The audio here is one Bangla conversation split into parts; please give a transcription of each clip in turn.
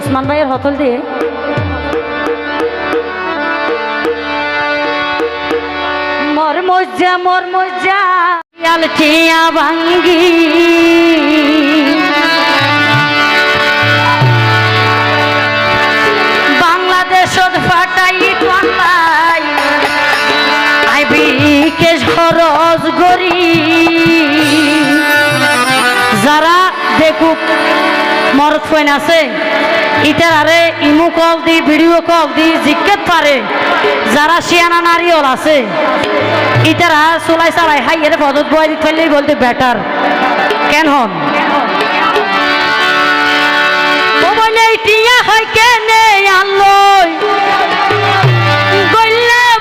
ওসমান ভাইয়ের হতল দিয়ে মর মজ্জা মর মজ্জা ভাঙ্গি। বাংলাদেশত ফাটাই খরচ গরি যারা দেখুক মরত ফোন আছে। ইটার আরে ইমু কল দি, ভিডিও কল দি জিজ্ঞেত পারে। যারা শিয়ানা নারিয়ল আছে। ইটারা চলাই চালাই, হাই, এর পদত বয় দিতে পারলেই বলতে বেটার। কেন হন? টিয়া হয় কেনে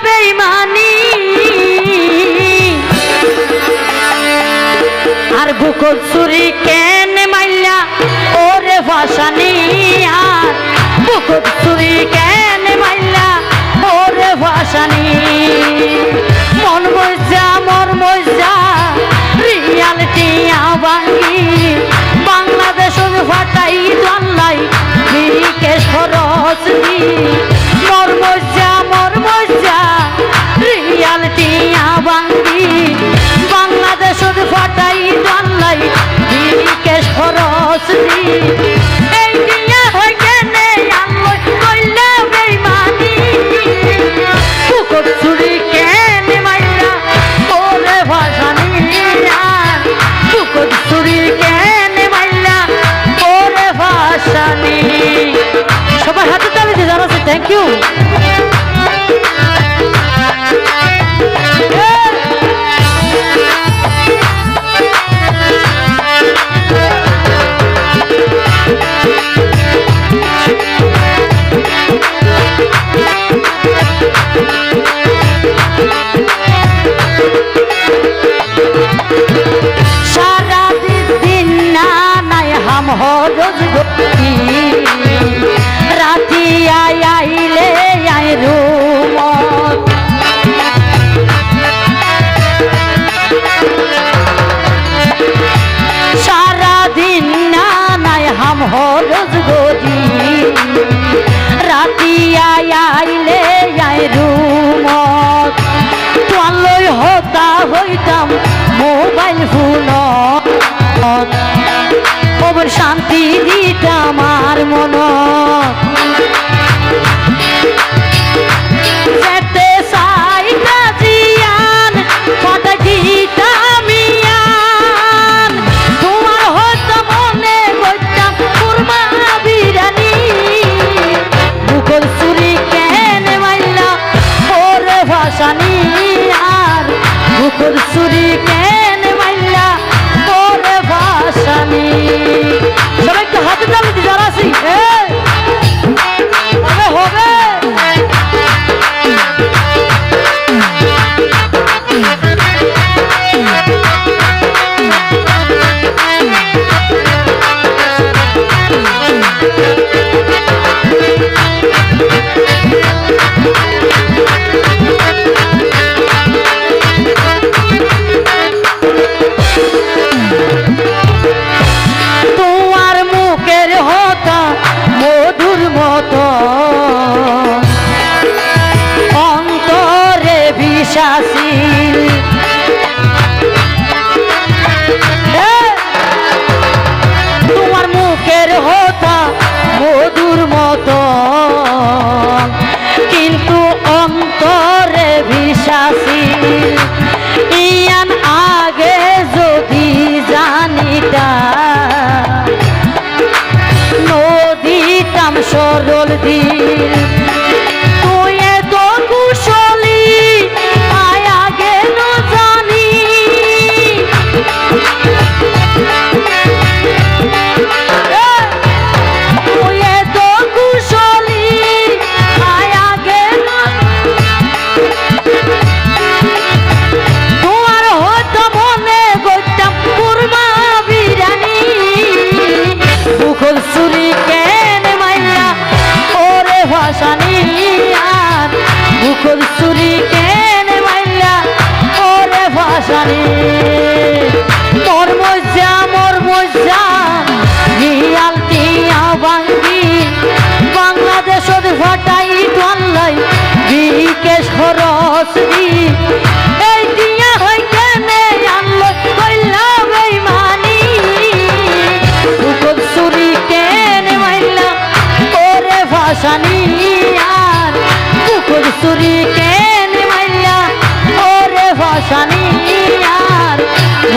বেইমানি। আর বুকুর চুরি কেন ভাসানি আর চুরি কেন মাইলা ওরে ভাসানি। মন মজা মর মজা রিয়ালিটি আবাঙ্গি বাংলাদেশ ফাটাই জানলাই বিকেশ খরচ দি মর মজা মর মজা রিয়ালিটি আবাঙ্গি বাংলাদেশ ফাটাই জানলাই বিকেশ খরচ দি Thank you. আই যাই রুম তোয়ালৈ হতা হইতাম মোবাইল ফোন খবর শান্তি দিতাম আর মন বুকল চুরি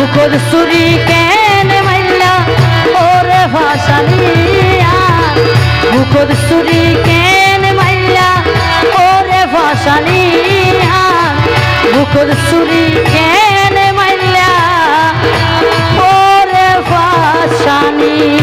বুকর সুরি কেন মাইলা? ওরে ভাসানিয়া বুকর সুরি কেন মাইলা? ওরে ভাসানিয়া বুকর সুরি কেন মাইলা? ওরে ভাসানিয়া